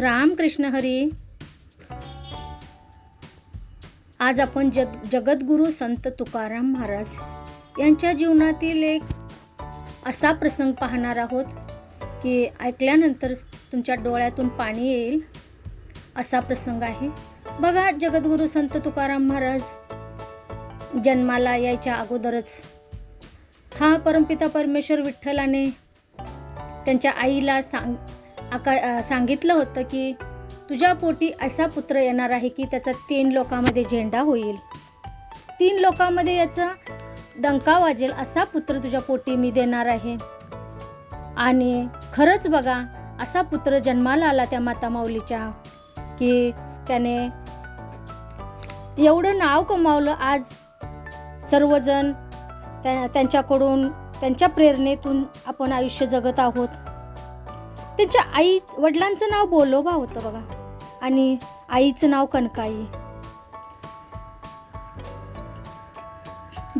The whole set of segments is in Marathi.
रामकृष्ण हरी. आज आपण जग जगद्गुरू संत तुकाराम महाराज यांच्या जीवनातील एक असा प्रसंग पाहणार आहोत की ऐकल्यानंतर तुमच्या डोळ्यातून पाणी येईल. असा प्रसंग आहे. बघा जगद्गुरू संत तुकाराम महाराज जन्माला यायच्या अगोदरच हा परमपिता परमेश्वर विठ्ठलाने त्यांच्या आईला सांग आका सांगितलं होतं की तुझ्या पोटी असा पुत्र येणार आहे की त्याचा तीन लोकांमध्ये झेंडा होईल. तीन लोकांमध्ये याचा दंका वाजेल असा पुत्र तुझ्या पोटी मी देणार आहे. आणि खरंच बघा असा पुत्र जन्माला आला त्या माता माऊलीच्या की त्याने एवढं नाव कमावलं आज सर्वजण त्या त्यांच्याकडून त्यांच्या प्रेरणेतून आपण आयुष्य जगत आहोत. त्यांच्या आई वडिलांचं नाव बोलोबा होतं बघा. आणि आईचं नाव कनकाई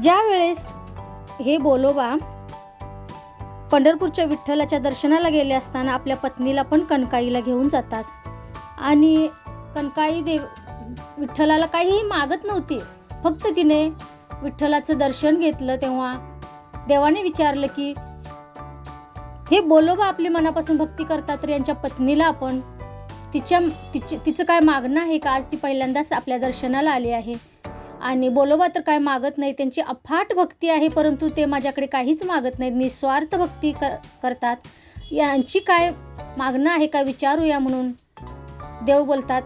ज्या वेळेस हे बोलोबा पंढरपूरच्या विठ्ठलाच्या दर्शनाला गेले असताना आपल्या पत्नीला पण कणकाईला घेऊन जातात. आणि कणकाई देव विठ्ठलाला काहीही मागत नव्हती. फक्त तिने विठ्ठलाचं दर्शन घेतलं तेव्हा देवाने विचारलं की हे बोलोबा आपली मनापासून भक्ती करतात तर यांच्या पत्नीला आपण. तिच्या तिचे तिचं काय मागणं आहे का? आज ती पहिल्यांदाच आपल्या दर्शनाला आली आहे. आणि बोलोबा तर काय मागत नाही. त्यांची अफाट भक्ती आहे परंतु ते माझ्याकडे काहीच मागत नाहीत. निस्वार्थ भक्ती कर करतात. यांची काय मागणं आहे का? विचारूया म्हणून. देव बोलतात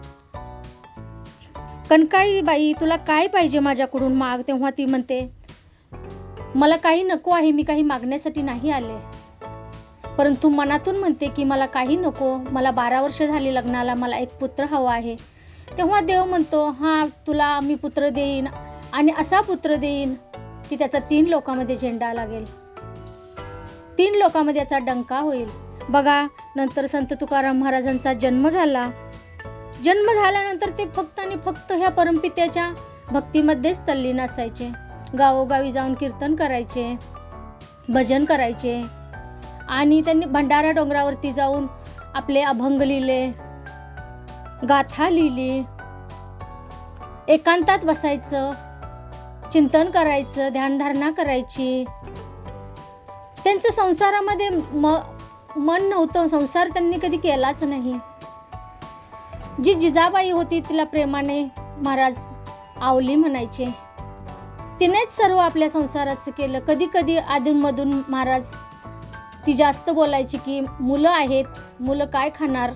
कनकाई बाई तुला काय पाहिजे माझ्याकडून? माग तेव्हा ती म्हणते मला काही नको आहे मी काही मागण्यासाठी नाही आले. परंतु मनातून म्हणते की मला काही नको मला बारा वर्ष झाली लग्नाला मला एक पुत्र हवा आहे. तेव्हा देव म्हणतो हां तुला मी पुत्र देईन आणि असा पुत्र देईन की त्याचा तीन लोकांमध्ये झेंडा लागेल. तीन लोकांमध्ये याचा डंका होईल. बघा नंतर संत तुकाराम महाराजांचा जन्म झाला. जन्म झाल्यानंतर ते फक्त आणि फक्त ह्या परमपित्याच्या भक्तीमध्येच तल्लीन असायचे. गावोगावी जाऊन कीर्तन करायचे भजन करायचे. आणि त्यांनी भंडारा डोंगरावरती जाऊन आपले अभंग लिहिले गाथा लिहिली. एकांतात बसायचं चिंतन करायचं ध्यानधारणा करायची. त्यांचं संसारामध्ये म मन नव्हतं संसार त्यांनी कधी केलाच नाही. जी जिजाबाई होती तिला प्रेमाने महाराज आवली म्हणायचे. तिनेच सर्व आपल्या संसाराचं केलं. कधी कधी अधूनमधून महाराज ती जास्त बोलायची की मुलं आहेत मुलं काय खाणार?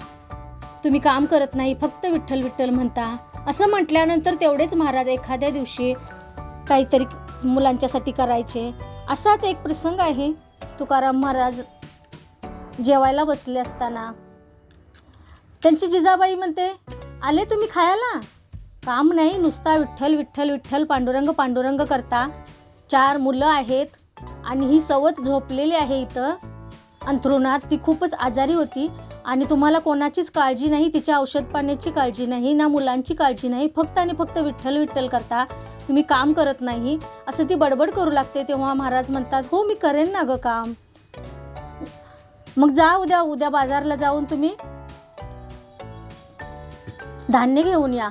तुम्ही काम करत नाही फक्त विठ्ठल विठ्ठल म्हणता. असं म्हटल्यानंतर तेवढेच महाराज एखाद्या दिवशी काहीतरी मुलांच्यासाठी करायचे. असाच एक प्रसंग आहे. तुकाराम महाराज जेवायला बसले असताना. त्यांची जिजाबाई म्हणते आले तुम्ही खायला? काम नाही नुसता विठ्ठल विठ्ठल विठ्ठल पांडुरंग पांडुरंग करता. चार मुलं आहेत आणि ही सवत झोपलेली आहे इथं. अंथरुणात ती खूपच आजारी होती. आणि तुम्हाला कोणाचीच काळजी नाही तिच्या औषध पाण्याची काळजी नाही ना मुलांची काळजी नाही. फक्त आणि फक्त विठ्ठल विठ्ठल करता तुम्ही काम करत नाही. असं ती बडबड करू लागते तेव्हा महाराज म्हणतात हो मी करेन ना गं काम. मग जा उद्या उद्या बाजारला जाऊन तुम्ही धान्य घेऊन या.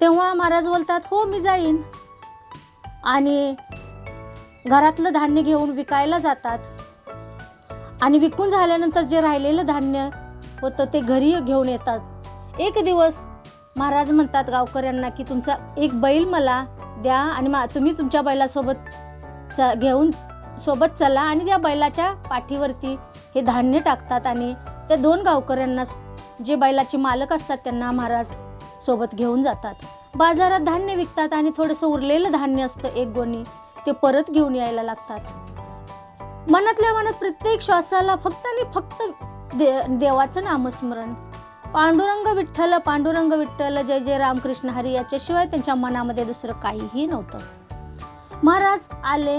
तेव्हा महाराज बोलतात हो मी जाईन. आणि घरातलं धान्य घेऊन विकायला जातात. आणि विकून झाल्यानंतर जे राहिलेलं धान्य होतं ते घरी घेऊन येतात. एक दिवस महाराज म्हणतात गावकऱ्यांना की तुमचा एक बैल मला द्या आणि मा तुम्ही तुमच्या बैलासोबत च घेऊन सोबत चला आणि त्या बैलाच्या पाठीवरती हे धान्य टाकतात आणि त्या दोन गावकऱ्यांना जे बैलाचे मालक असतात त्यांना महाराज सोबत घेऊन जातात. बाजारात धान्य विकतात आणि थोडंसं उरलेलं धान्य असतं एक गोणी ते परत घेऊन यायला लागतात. मनातल्या मनात प्रत्येक श्वासाला फक्त आणि फक्त दे देवाचं नामस्मरण. पांडुरंग विठ्ठल पांडुरंग विठ्ठल जय जय रामकृष्ण हरी याच्याशिवाय त्यांच्या मनामध्ये दुसरं काहीही नव्हतं. महाराज आले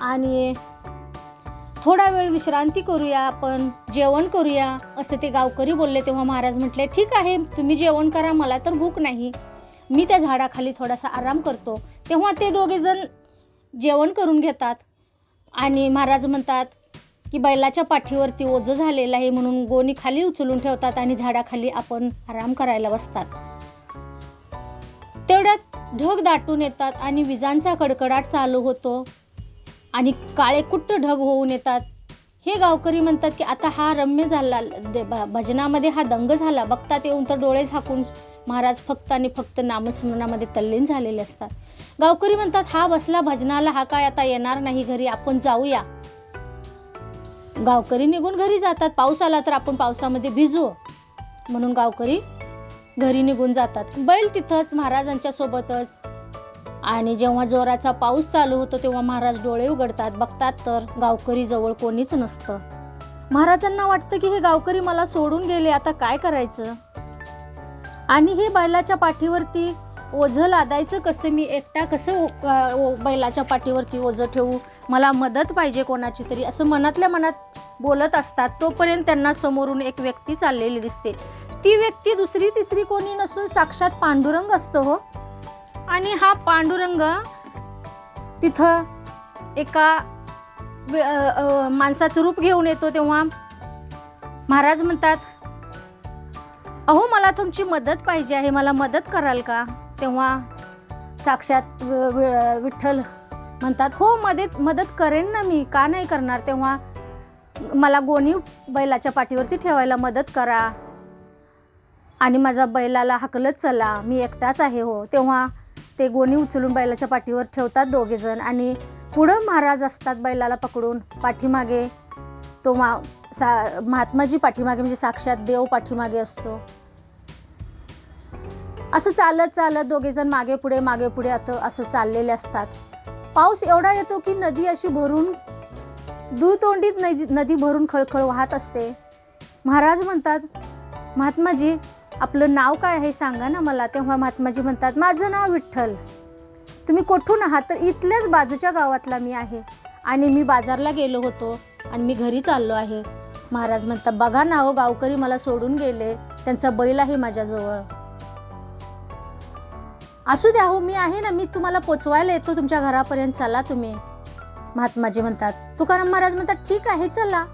आणि थोडा वेळ विश्रांती करूया आपण जेवण करूया असं ते गावकरी बोलले तेव्हा महाराज म्हटले ठीक आहे तुम्ही जेवण करा मला तर भूक नाही. मी त्या झाडाखाली थोडासा आराम करतो. तेव्हा ते दोघे जण जेवण करून घेतात. आणि महाराज म्हणतात की बैलाच्या पाठीवरती ओझं झालेलं आहे म्हणून गोणी खाली उचलून ठेवतात आणि झाडाखाली आपण आराम करायला बसतात. तेवढ्यात ढग दाटून येतात आणि विजांचा कडकडाट चालू होतो आणि काळे कुट्ट ढग होऊन येतात. हे गावकरी म्हणतात की आता हा रम्य झाला भजनामध्ये हा दंग झाला. बघतात येऊन तर डोळे झाकून महाराज फक्त आणि फक्त नामस्मरणामध्ये तल्लीन झालेले असतात. गावकरी म्हणतात हा बसला भजनाला हा काय आता येणार नाही घरी आपण जाऊया. गावकरी निघून घरी जातात. पाऊस आला तर आपण पावसामध्ये भिजू. म्हणून गावकरी घरी निघून जातात. बैल तिथंच महाराजांच्या सोबतच. आणि जेव्हा जोराचा पाऊस चालू होतो तेव्हा महाराज डोळे उघडतात. बघतात तर गावकरी जवळ कोणीच नसतं. महाराजांना वाटतं की हे गावकरी मला सोडून गेले. आता काय करायचं? आणि हे बैलाच्या पाठीवरती ओझं लादायचं कसं? मी एकटा कसं ओ- ओ- बैलाच्या पाठीवरती ओझं ठेवू? मला मदत पाहिजे कोणाची तरी असं मनातल्या मनात बोलत असतात. तोपर्यंत त्यांना समोरून एक व्यक्ती चाललेली दिसते. ती व्यक्ती दुसरी तिसरी कोणी नसून साक्षात पांडुरंग असतो हो. आणि हा पांडुरंग तिथं एका वे- माणसाचं रूप घेऊन येतो तेव्हा महाराज म्हणतात अहो मला तुमची मदत पाहिजे आहे. मला मदत कराल का? तेव्हा साक्षात वि- विठ्ठल म्हणतात हो मदत मदत करेन ना मी. का नाही करणार? तेव्हा मला गोणी बैलाच्या पाठीवरती ठेवायला मदत करा. आणि माझा बैलाला हकलत चला. मी एकटाच आहे हो. तेव्हा ते गोणी उचलून बैलाच्या पाठीवर ठेवतात दोघेजण. आणि पुढं महाराज असतात बैलाला पकडून पाठीमागे. तो मा सा महात्माजी पाठीमागे म्हणजे साक्षात देव पाठीमागे असतो. असं चालत चालत दोघेजण मागे पुढे मागे पुढे आता असं चाललेले असतात. पाऊस एवढा येतो की नदी अशी भरून दुतोंडीत नदी नदी भरून खळखळ वाहत असते. महाराज म्हणतात महात्माजी आपलं नाव काय आहे सांगा ना मला. तेव्हा महात्माजी म्हणतात माझं नाव विठ्ठल. तुम्ही कुठून आहात? तर इथल्याच बाजूच्या गावातला मी आहे. आणि मी बाजारला गेलो होतो आणि मी घरी चाललो आहे. महाराज म्हणतात बघा ना हो गावकरी मला सोडून गेले. त्यांचा बैल आहे माझ्याजवळ. असू द्या हो मी आहे ना मी तुम्हाला पोचवायला येतो तुमच्या घरापर्यंत चला तुम्ही. महात्माजी म्हणतात तुकाराम महाराज म्हणतात ठीक आहे चला.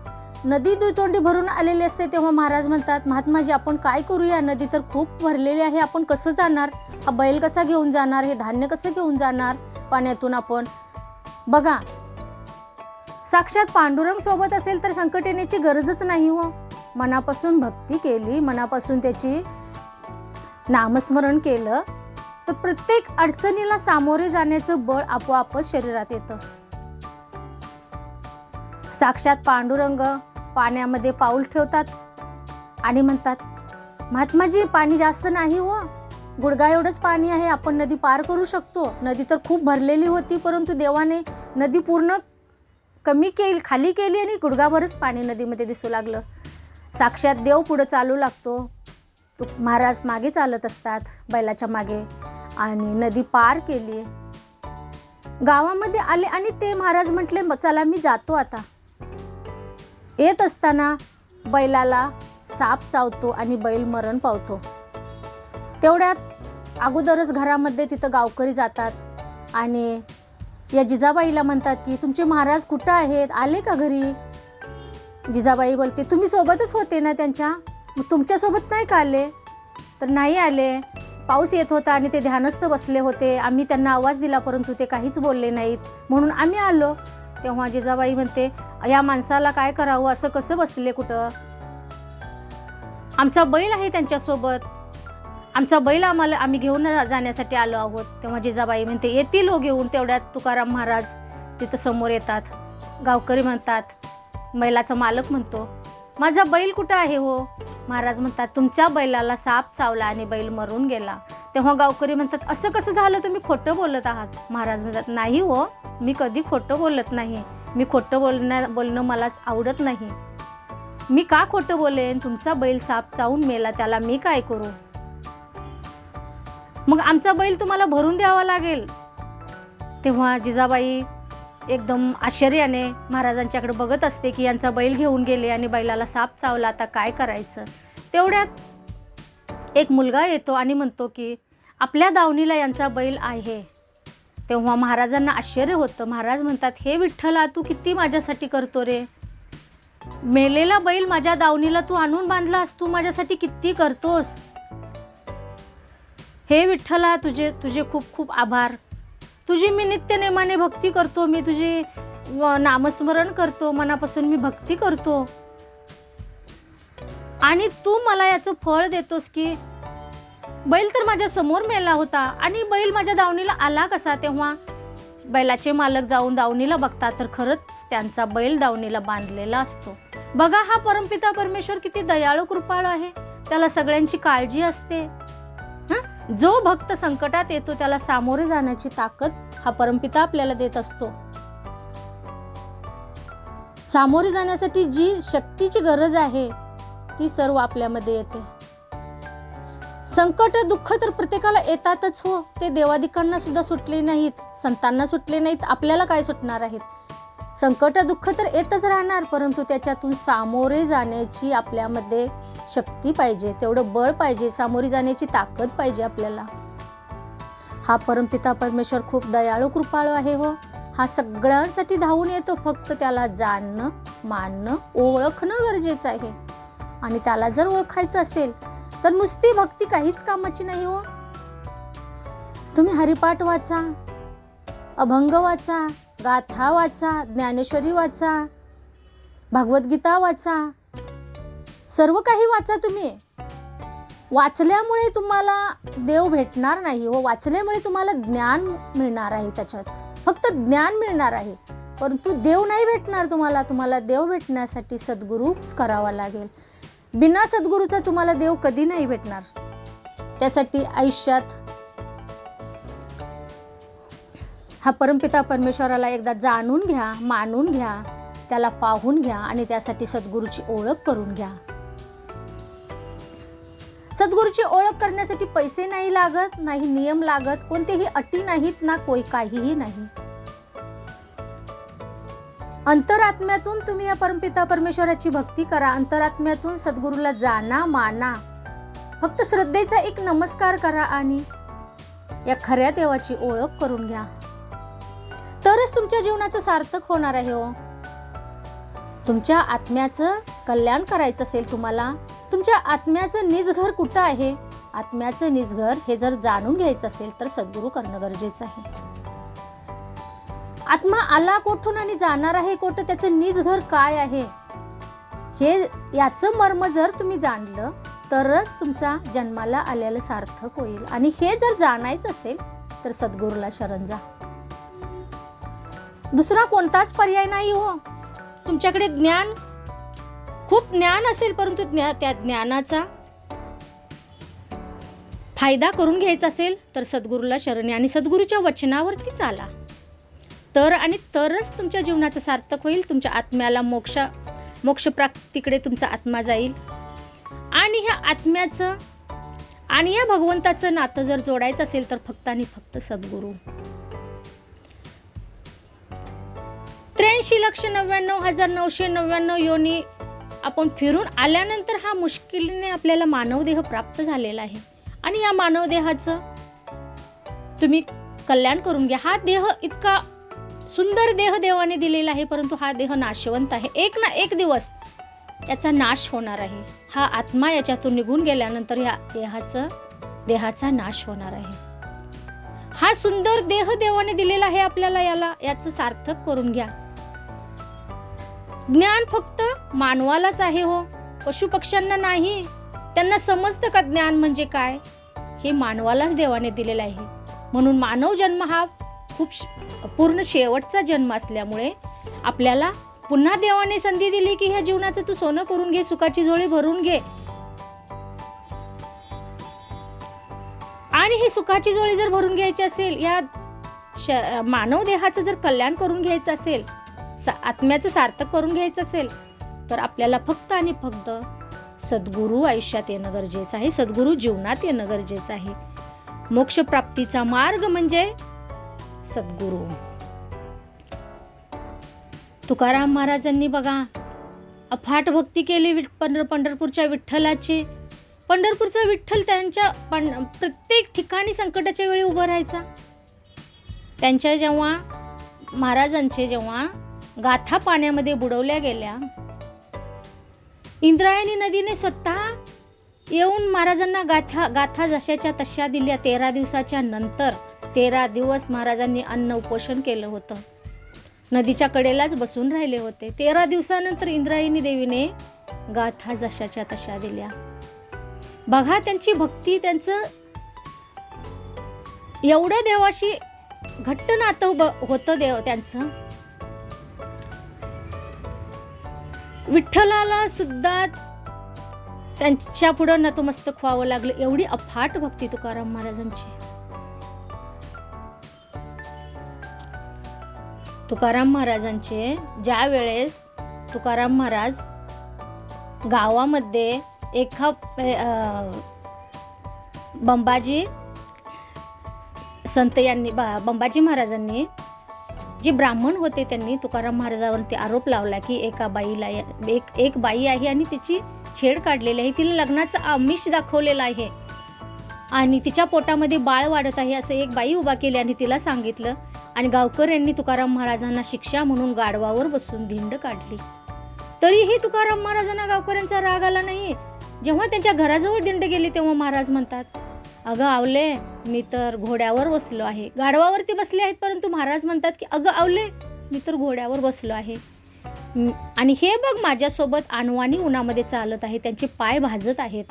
नदी दुतोंडी भरून आलेली असते तेव्हा महाराज म्हणतात महात्माजी आपण काय करूया? नदी तर खूप भरलेली आहे आपण कसं जाणार? हा बैल कसा घेऊन जाणार? हे धान्य कसं घेऊन जाणार? पाण्यातून आपण बघा साक्षात पांडुरंग सोबत असेल तर संकट येण्याची गरजच नाही हो. मनापासून भक्ती केली मनापासून त्याची नामस्मरण केलं. तर प्रत्येक अडचणीला सामोरे जाण्याचं बळ आपोआपच शरीरात येतं. साक्षात पांडुरंग पाण्यामध्ये पाऊल ठेवतात आणि म्हणतात महात्माजी पाणी जास्त नाही हो. गुडगा एवढंच पाणी आहे. आपण नदी पार करू शकतो. नदी तर खूप भरलेली होती परंतु देवाने नदी पूर्ण कमी केली खाली केली आणि गुडगाभरच पाणी नदीमध्ये दिसू लागलं. साक्षात देव पुढं चालू लागतो. महाराज मागे चालत असतात बैलाच्या मागे. आणि नदी पार केली गावामध्ये आले आणि ते महाराज म्हटले चला मी जातो आता. येत असताना बैलाला साप चावतो आणि बैल मरण पावतो. तेवढ्यात अगोदरच घरामध्ये तिथं गावकरी जातात आणि या जिजाबाईला म्हणतात की तुमचे महाराज कुठं आहेत? आले का घरी? जिजाबाई बोलते तुम्ही सोबतच होते ना त्यांच्या? मग तुमच्यासोबत नाही का आले? तर नाही आले. पाऊस येत होता आणि ते ध्यानस्थ बसले होते. आम्ही त्यांना आवाज दिला परंतु ते काहीच बोलले नाहीत. म्हणून आम्ही आलो. तेव्हा जिजाबाई म्हणते या माणसाला काय करावं? असं कसं बसले कुठं? आमचा बैल आहे त्यांच्यासोबत. आमचा बैल आम्हाला आम्ही घेऊन जाण्यासाठी आलो आहोत. तेव्हा जिजाबाई म्हणते येतील हो घेऊन तेवढ्यात तुकाराम महाराज. तिथं समोर येतात. गावकरी म्हणतात बैलाचा मालक म्हणतो. माझा बैल कुठं आहे हो? महाराज म्हणतात तुमच्या बैलाला साप चावला आणि बैल मरून गेला. तेव्हा गावकरी म्हणतात असं कसं झालं तुम्ही खोटं बोलत आहात? महाराज म्हणतात नाही हो मी कधी खोटं बोलत नाही. मी खोटं बोलण्या बोलणं मला आवडत नाही. मी का खोटं बोलेन? तुमचा बैल साप चावून मेला त्याला मी काय करू? मग आमचा बैल तुम्हाला भरून द्यावा लागेल. तेव्हा जिजाबाई एकदम आश्चर्याने महाराजांच्याकडे बघत असते की यांचा बैल घेऊन गेले आणि बैलाला साप चावला आता काय करायचं? तेवढ्यात एक मुलगा येतो आणि म्हणतो की आपल्या दावणीला यांचा बैल आहे. तेव्हा महाराजांना आश्चर्य होतं. महाराज म्हणतात हे विठ्ठला तू किती माझ्यासाठी करतो रे? मेलेला बैल माझ्या दावणीला तू आणून बांधलास तू माझ्यासाठी किती करतोस? हे विठ्ठला तुझे तुझे खूप खूप आभार. तुझी मी नित्यनेमाने भक्ती करतो मी तुझी नामस्मरण करतो मनापासून मी भक्ती करतो. आणि तू मला याचं फळ देतोस की बैल तर माझ्यासमोर मेला होता आणि बैल माझ्या दावणीला आला कसा तेव्हा? बैलाचे मालक जाऊन दावणीला बघतात तर खरंच त्यांचा बैल दावणीला बांधलेला असतो. बघा हा परमपिता परमेश्वर किती दयाळू कृपाळू आहे. त्याला सगळ्यांची काळजी असते. जो भक्त संकटात येतो त्याला सामोरे जाण्याची ताकद हा परमपिता आपल्याला देत असतो. सामोरे जाण्यासाठी जी शक्तीची गरज आहे ती सर्व आपल्यामध्ये येते. संकट दुःख तर प्रत्येकाला येतातच हो. ते देवादिकांना सुद्धा सुटले नाहीत संतांना सुटले नाहीत आपल्याला काय सुटणार आहेत? संकट दुःख तर येतच राहणार परंतु त्याच्यातून सामोरे जाण्याची आपल्यामध्ये शक्ती पाहिजे तेवढं बळ पाहिजे सामोरी जाण्याची ताकद पाहिजे आपल्याला. हा परमपिता परमेश्वर खूप दयाळू कृपाळू आहे हो. हा सगळ्यांसाठी धावून येतो फक्त त्याला जाणणं मानणं ओळखणं गरजेचं आहे. आणि त्याला जर ओळखायचं असेल तर नुसती भक्ती काहीच कामाची नाही हो. तुम्ही हरिपाठ वाचा अभंग वाचा गाथा वाचा ज्ञानेश्वरी वाचा भगवद्गीता वाचा सर्व काही वाचा तुम्ही. वाचल्यामुळे तुम्हाला देव भेटणार नाही व वाचल्यामुळे तुम्हाला ज्ञान मिळणार आहे त्याच्यात. फक्त ज्ञान मिळणार आहे. परंतु देव नाही भेटणार तुम्हाला तुम्हाला देव भेटण्यासाठी सद्गुरूच करावा लागेल. बिना सद्गुरूचा तुम्हाला देव कधी नाही भेटणार. त्यासाठी आयुष्यात हा परमपिता परमेश्वराला एकदा जाणून घ्या मानून घ्या त्याला पाहून घ्या आणि त्यासाठी सद्गुरूची ओळख करून घ्या. सद्गुरूची ओळख करण्यासाठी पैसे नाही लागत नाही नियम लागत कोणतेही अटी नाहीत ना कोई काहीही नाही. अंतरात्म्यातून तुम्ही या परमपिता परमेश्वराची भक्ती करा. अंतरात्म्यातून सद्गुरूला जाणा माना. फक्त श्रद्धेचा एक नमस्कार करा आणि या खऱ्या देवाची ओळख करून घ्या. तरच तुमच्या जीवनाचं सार्थक होणार आहे हो. तुमच्या आत्म्याचं कल्याण करायचं असेल तुम्हाला तुमच्या आत्म्याचं निजघर कुठं आहे? आत्म्याचं निजघर हे जर जाणून घ्यायचं असेल तर सद्गुरू करणं गरजेचं आहे. आत्मा आला कोठून आणि जाणार आहे कोठं? त्याचं निज घर काय आहे? हे याचं मर्म जर तुम्ही जाणलं तरच तुमचा जन्माला आलेलं सार्थक होईल. आणि हे जर जाणायचं असेल तर सद्गुरूला शरण जा. दुसरा कोणताच पर्याय नाही हो. तुमच्याकडे ज्ञान खूप ज्ञान असेल परंतु ज्ञा त्या ज्ञानाचा फायदा करून घ्यायचा असेल तर सद्गुरूला शरणे आणि सद्गुरूच्या वचनावरती चाला. तर आणि तरच तुमच्या जीवनाचं सार्थक होईल तुमच्या आत्म्याला मोक्ष मोक्षप्राप्तीकडे तुमचा आत्मा जाईल. आणि ह्या आत्म्याचं आणि या भगवंताचं नातं जर जोडायचं असेल तर फक्त आणि फक्त सद्गुरू. त्र्याऐंशी लक्ष नव्याण्णव हजार नऊशे नव्याण्णव योनी आपण फिरून आल्यानंतर हा मुश्किलीने आपल्याला मानवदेह प्राप्त झालेला आहे. आणि या मानवदेहाचं तुम्ही कल्याण करून घ्या. हा देह इतका सुंदर देह देवाने दिलेला आहे परंतु हा देह नाशवंत आहे. एक ना एक दिवस याचा नाश होणार आहे. हा आत्मा याच्यातून निघून गेल्यानंतर या देहाचं देहाचा नाश होणार आहे. हा सुंदर देह देवाने दिलेला आहे आपल्याला याला याचं सार्थक करून घ्या. ज्ञान फक्त मानवालाच आहे हो. पशु पक्ष्यांना नाही त्यांना समजतं का ज्ञान म्हणजे काय? हे मानवालाच देवाने दिलेलं आहे. म्हणून मानव जन्म हा खूप पूर्ण शेवटचा जन्म असल्यामुळे आपल्याला पुन्हा देवाने संधी दिली की ह्या जीवनाचं तू सोनं करून घे सुखाची झोळी भरून घे. आणि ही सुखाची झोळी जर भरून घ्यायची असेल या श- मानव देहाचं जर कल्याण करून घ्यायचं असेल सा- आत्म्याचं सार्थक करून घ्यायचं असेल तर आपल्याला फक्त आणि फक्त सद्गुरू आयुष्यात येणं गरजेचं आहे सद्गुरू जीवनात येणं गरजेचं आहे. मोक्षप्राप्तीचा मार्ग म्हणजे सद्गुरू. तुकाराम महाराजांनी बघा अफाट भक्ती केली विठ- पंढर पंढरपूरच्या विठ्ठलाची. पंढरपूरचा विठ्ठल त्यांच्या पण प्रत्येक ठिकाणी संकटाच्या वेळी उभं राहायचा. त्यांच्या जेव्हा महाराजांचे जेव्हा गाथा पाण्यामध्ये बुडवल्या गेल्या. इंद्रायणी नदीने स्वतः येऊन महाराजांना गाथा गाथा जशाच्या तशा दिल्या. तेरा दिवसाच्या नंतर तेरा दिवस महाराजांनी अन्न उपोषण केलं होतं. नदीच्या कडेलाच बसून राहिले होते. तेरा दिवसानंतर इंद्रायणी देवीने गाथा जशाच्या तशा दिल्या. बघा त्यांची भक्ती त्यांचं एवढं देवाशी घट्ट नातं ब- होतं देव त्यांचं. विठ्ठलाला सुद्धा त्यांच्या पुढं नतमस्तक व्हावं लागलं. एवढी अफाट भक्ती तुकाराम महाराजांची. तुकाराम महाराजांचे ज्या वेळेस तुकाराम महाराज गावामध्ये एका बंबाजी संत यांनी बा- बंबाजी महाराजांनी जे ब्राह्मण होते त्यांनी तुकाराम महाराजावरती आरोप लावला की एका बाईला एक एक बाई आहे आणि तिची छेड काढलेली आहे. तिला लग्नाचं आमिष दाखवलेलं आहे. आणि तिच्या पोटामध्ये बाळ वाढत आहे असं एक बाई उभा केली आणि तिला सांगितलं. आणि गावकर यांनी तुकाराम महाराजांना शिक्षा म्हणून गाढवावर बसून धिंड काढली. तरीही तुकाराम महाराजांना गावकऱ्यांचा राग आला नाही. जेव्हा त्यांच्या घराजवळ दिंड गेली तेव्हा महाराज म्हणतात अगं आवले मी तर घोड्यावर बसलो आहे. गाढवावरती बसले आहेत परंतु महाराज म्हणतात की अगं आवले मी तर घोड्यावर बसलो आहे. आणि हे बघ माझ्यासोबत आणवानी उन्हामध्ये चालत आहे त्यांचे पाय भाजत आहेत.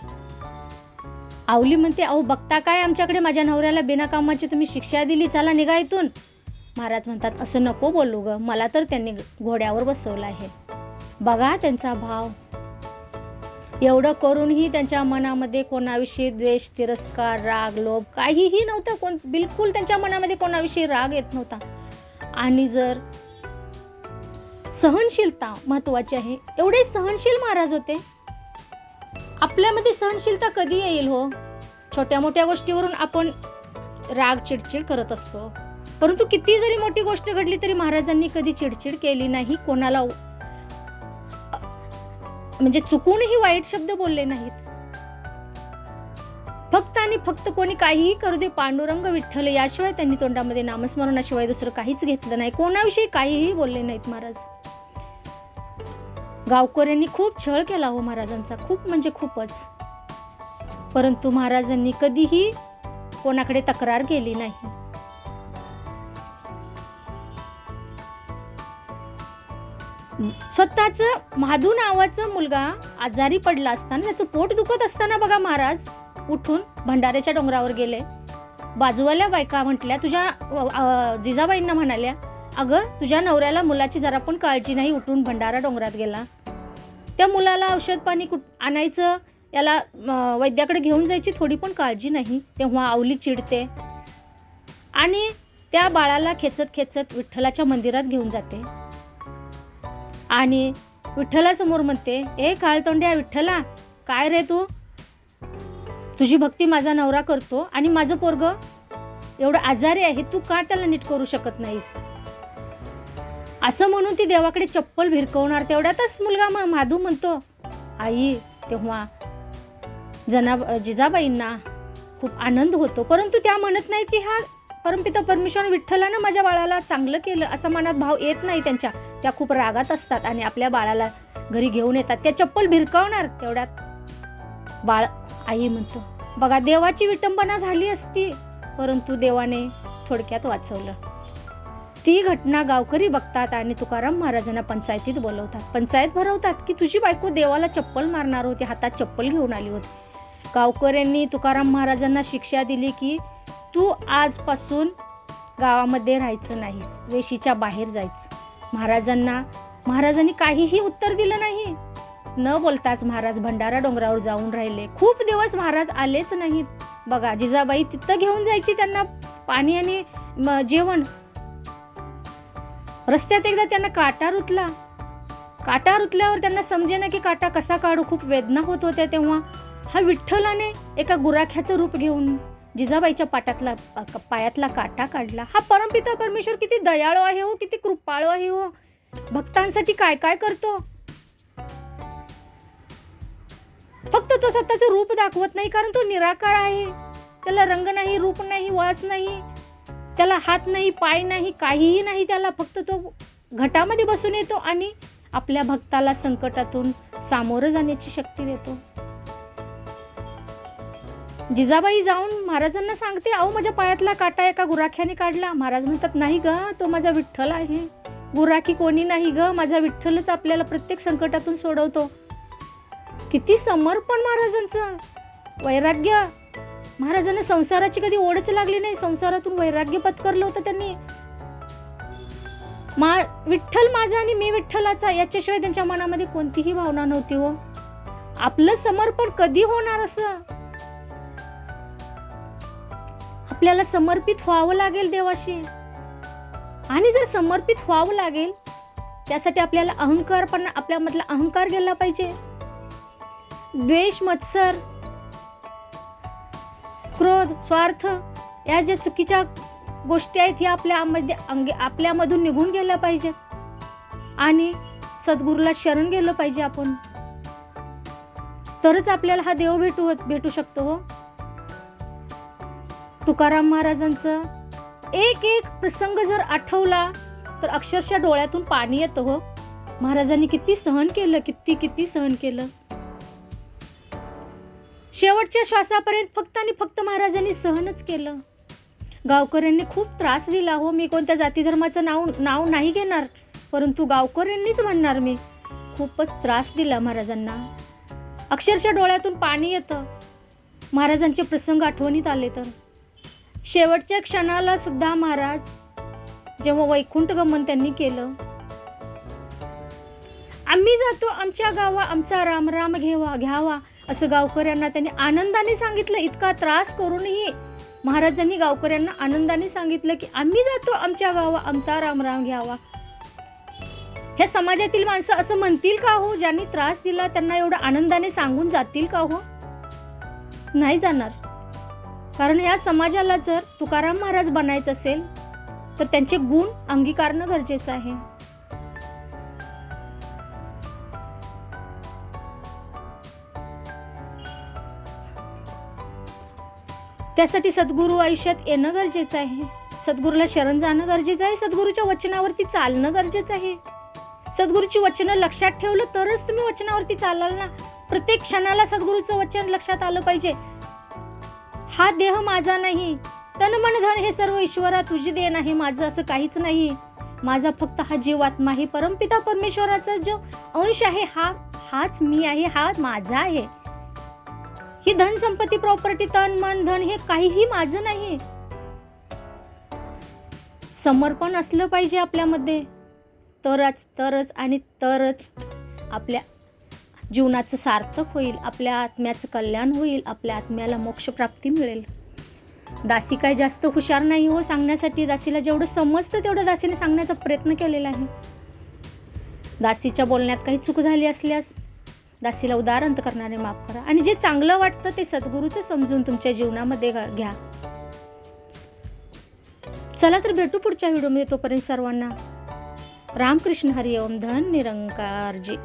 आवली म्हणते अहो बघता काय आमच्याकडे माझ्या नवऱ्याला बिनाकामाची तुम्ही शिक्षा दिली चला निघा इथून. महाराज म्हणतात असं नको बोलू ग मला तर त्यांनी घोड्यावर बसवलं आहे. बघा त्यांचा भाव. एवढं करूनही त्यांच्या मनामध्ये कोणाविषयी द्वेष तिरस्कार राग लोभ काहीही नव्हतं. कोण बिलकुल त्यांच्या मनामध्ये कोणाविषयी राग येत नव्हता. आणि जर सहनशीलता महत्वाची आहे एवढे सहनशील महाराज होते. आपल्यामध्ये सहनशीलता कधी येईल हो? छोट्या मोठ्या गोष्टीवरून आपण राग चिडचिड करत असतो. परंतु किती जरी मोठी गोष्ट घडली तरी महाराजांनी कधी चिडचिड केली नाही कोणाला म्हणजे चुकूनही वाईट शब्द बोलले नाहीत. फक्त आणि फक्त कोणी काहीही करू दे पांडुरंग विठ्ठल याशिवाय त्यांनी तोंडामध्ये नामस्मरणाशिवाय दुसरं काहीच घेतलं नाही. कोणाविषयी काहीही बोलले नाहीत महाराज. गावकऱ्यांनी खूप छळ केला हो महाराजांचा खूप म्हणजे खूपच. परंतु महाराजांनी कधीही कोणाकडे तक्रार केली नाही. स्वतःच महादू नावाचं मुलगा आजारी पडला असताना त्याचं पोट दुखत असताना बघा महाराज उठून भंडाऱ्याच्या डोंगरावर गेले. बाजूवाल्या बायका म्हटल्या तुझ्या जिजाबाईंना म्हणाल्या अगं तुझ्या नवऱ्याला मुलाची जरा पण काळजी नाही उठून भंडारा डोंगरात गेला. त्या मुलाला औषध पाणी कुठ आणायचं याला वैद्याकडे घेऊन जायची थोडी पण काळजी नाही. तेव्हा आवली चिडते आणि त्या बाळाला खेचत खेचत विठ्ठलाच्या मंदिरात घेऊन जाते. आणि विठ्ठलासमोर म्हणते ए काळतोंड्या विठ्ठला काय रे तू? तुझी भक्ती माझा नवरा करतो आणि माझं पोरग एवढं आजारी आहे तू का त्याला नीट करू शकत नाहीस? असं म्हणून ती देवाकडे चप्पल भिरकवणार. तेवढ्यातच मुलगा माधू म्हणतो आई तेव्हा जना जिजाबाईंना खूप आनंद होतो. परंतु त्या म्हणत नाही की हा परमपिता परमेश्वर विठ्ठलानं माझ्या बाळाला चांगलं केलं असं मनात भाव येत नाही त्यांच्या. त्या खूप रागात असतात आणि आपल्या बाळाला घरी घेऊन येतात. त्या चप्पल भिरकावणार तेवढ्यात बाळ आई म्हणतो बघा देवाची विटंबना झाली असती परंतु देवाने थोडक्यात वाचवलं. ती घटना गावकरी बघतात आणि तुकाराम महाराजांना पंचायतीत बोलवतात. पंचायत भरवतात की तुझी बायको देवाला चप्पल मारणार होती हातात चप्पल घेऊन आली होती. गावकऱ्यांनी तुकाराम महाराजांना शिक्षा दिली की तू आजपासून गावामध्ये राहायचं नाहीस वेशीच्या बाहेर जायचं. महाराजांना महाराजांनी काहीही उत्तर दिलं नाही. न बोलताच महाराज भंडारा डोंगरावर जाऊन राहिले. खूप दिवस महाराज आलेच नाहीत. बघा जिजाबाई तिथं घेऊन जायची त्यांना पाणी आणि जेवण. रस्त्यात एकदा त्यांना काटा रुतला. काटा रुतल्यावर त्यांना समजे ना की काटा कसा काढू? खूप वेदना होत होत्या तेव्हा. हा विठ्ठलाने एका गुराख्याचं रूप घेऊन जिजाबाईच्या पाटातला क- पायातला काटा काढला. हा परमपिता परमेश्वर किती दयाळू आहे हो किती कृपाळू आहे हो. भक्तांसाठी काय काय करतो? फक्त तो स्वतःचं रूप दाखवत नाही कारण तो निराकार आहे. त्याला रंग नाही रूप नाही वास नाही. त्याला हात नाही पाय नाही काहीही नाही त्याला फक्त तो घटामध्ये बसून येतो आणि आपल्या भक्ताला संकटातून सामोरं जाण्याची शक्ती देतो. जिजाबाई जाऊन महाराजांना सांगते अहो माझ्या पायातला काटा एका गुराख्याने काढला. महाराज म्हणतात नाही ग तो माझा विठ्ठल आहे. गुराखी कोणी नाही ग माझा विठ्ठलच आपल्याला प्रत्येक संकटातून सोडवतो. किती समर्पण महाराजांचं. वैराग्य. महाराजांना संसाराची कधी ओढच लागली नाही. संसारातून वैराग्य पत्करलं होतं त्यांनी. मा विठ्ठल माझा आणि मी विठ्ठलाचा याच्याशिवाय त्यांच्या मनामध्ये कोणतीही भावना नव्हती हो. आपलं समर्पण कधी होणार असं? आपल्याला समर्पित व्हावं लागेल देवाशी. आणि जर समर्पित व्हावं लागेल त्यासाठी आपल्याला अहंकार पण आपल्यामधला अहंकार गेला पाहिजे. द्वेष मत्सर क्रोध स्वार्थ या ज्या चुकीच्या गोष्टी आहेत ह्या आपल्यामध्ये अंगे आपल्यामधून निघून गेल्या पाहिजे. आणि सद्गुरूला शरण गेलं पाहिजे आपण. तरच आपल्याला हा देव भेटू भेटू शकतो हो. तुकाराम महाराजांचं? एक एक प्रसंग जर आठवला तर अक्षरशः डोळ्यातून पाणी येतं हो. महाराजांनी किती सहन केलं किती किती सहन केलं. शेवटच्या श्वासापर्यंत फक्त आणि फक्त महाराजांनी सहनच केलं. गावकऱ्यांनी खूप त्रास दिला हो. मी कोणत्या जाती धर्माचं नाव नाव नाही घेणार परंतु गावकऱ्यांनीच म्हणणार मी. खूपच त्रास दिला महाराजांना. अक्षरशः डोळ्यातून पाणी येतं. महाराजांचे प्रसंग आठवणीत आले तर. शेवटच्या क्षणाला सुद्धा महाराज जेव्हा वैकुंठ गमन त्यांनी केलं आम्ही जातो आमच्या गावा आमचा राम राम घेवा घ्यावा असं गावकऱ्यांना त्यांनी आनंदाने सांगितलं. इतका त्रास करूनही महाराजांनी गावकऱ्यांना आनंदाने सांगितलं की आम्ही जातो आमच्या गावा आमचा राम राम घ्यावा. हे समाजातील माणसं असं म्हणतील का हो? ज्यांनी त्रास दिला त्यांना एवढं आनंदाने सांगून जातील का हो? नाही जाणार. कारण या समाजाला जर तुकाराम महाराज बनायचं असेल तर त्यांचे गुण अंगीकारणं गरजेचं आहे. त्यासाठी सद्गुरू आयुष्यात येणं गरजेचं आहे. सद्गुरूला शरण जाणं गरजेचं आहे. सद्गुरूच्या वचनावरती चालणं गरजेचं आहे. सद्गुरूची वचनं लक्षात ठेवलं तरच तुम्ही वचनावरती चालाल ना. प्रत्येक क्षणाला सद्गुरूचं वचन लक्षात आलं पाहिजे. हा देह माझा नाही. तन मन धन हे सर्व ईश्वरा तुझी देण आहे माझं असं काहीच नाही. माझा फक्त हा जीवात्मा आहे परमपिता परमेश्वराचा जो अंश आहे हा हाच मी आहे हा माझा आहे. ही धन संपत्ती प्रॉपर्टी तन मन धन हे काहीही माझं नाही. समर्पण असलं पाहिजे आपल्यामध्ये. तरच तरच आणि तरच आपल्या जीवनाचं सार्थक होईल आपल्या आत्म्याचं कल्याण होईल आपल्या आत्म्याला मोक्षप्राप्ती मिळेल. दासी काय जास्त हुशार नाही हो सांगण्यासाठी. दासीला जेवढं समजतं तेवढं दासीने सांगण्याचा प्रयत्न केलेला आहे. दासीच्या बोलण्यात काही चूक झाली असल्यास दासीला उदाहरण करणारे माफ करा आणि जे चांगलं वाटतं ते सद्गुरूचं समजून तुमच्या जीवनामध्ये घ्या. चला तर भेटू पुढच्या व्हिडिओमध्ये. तोपर्यंत सर्वांना रामकृष्ण हरिओम धन धन निरंकारजी.